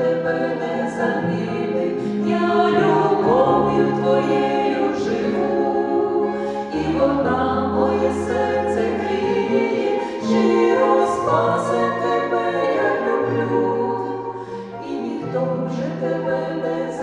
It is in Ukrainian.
тебе не заміни, я любов'ю твоєю живу, і вона моє серце гріє, щиро тебе я люблю, і ніхто вже тебе не заміни.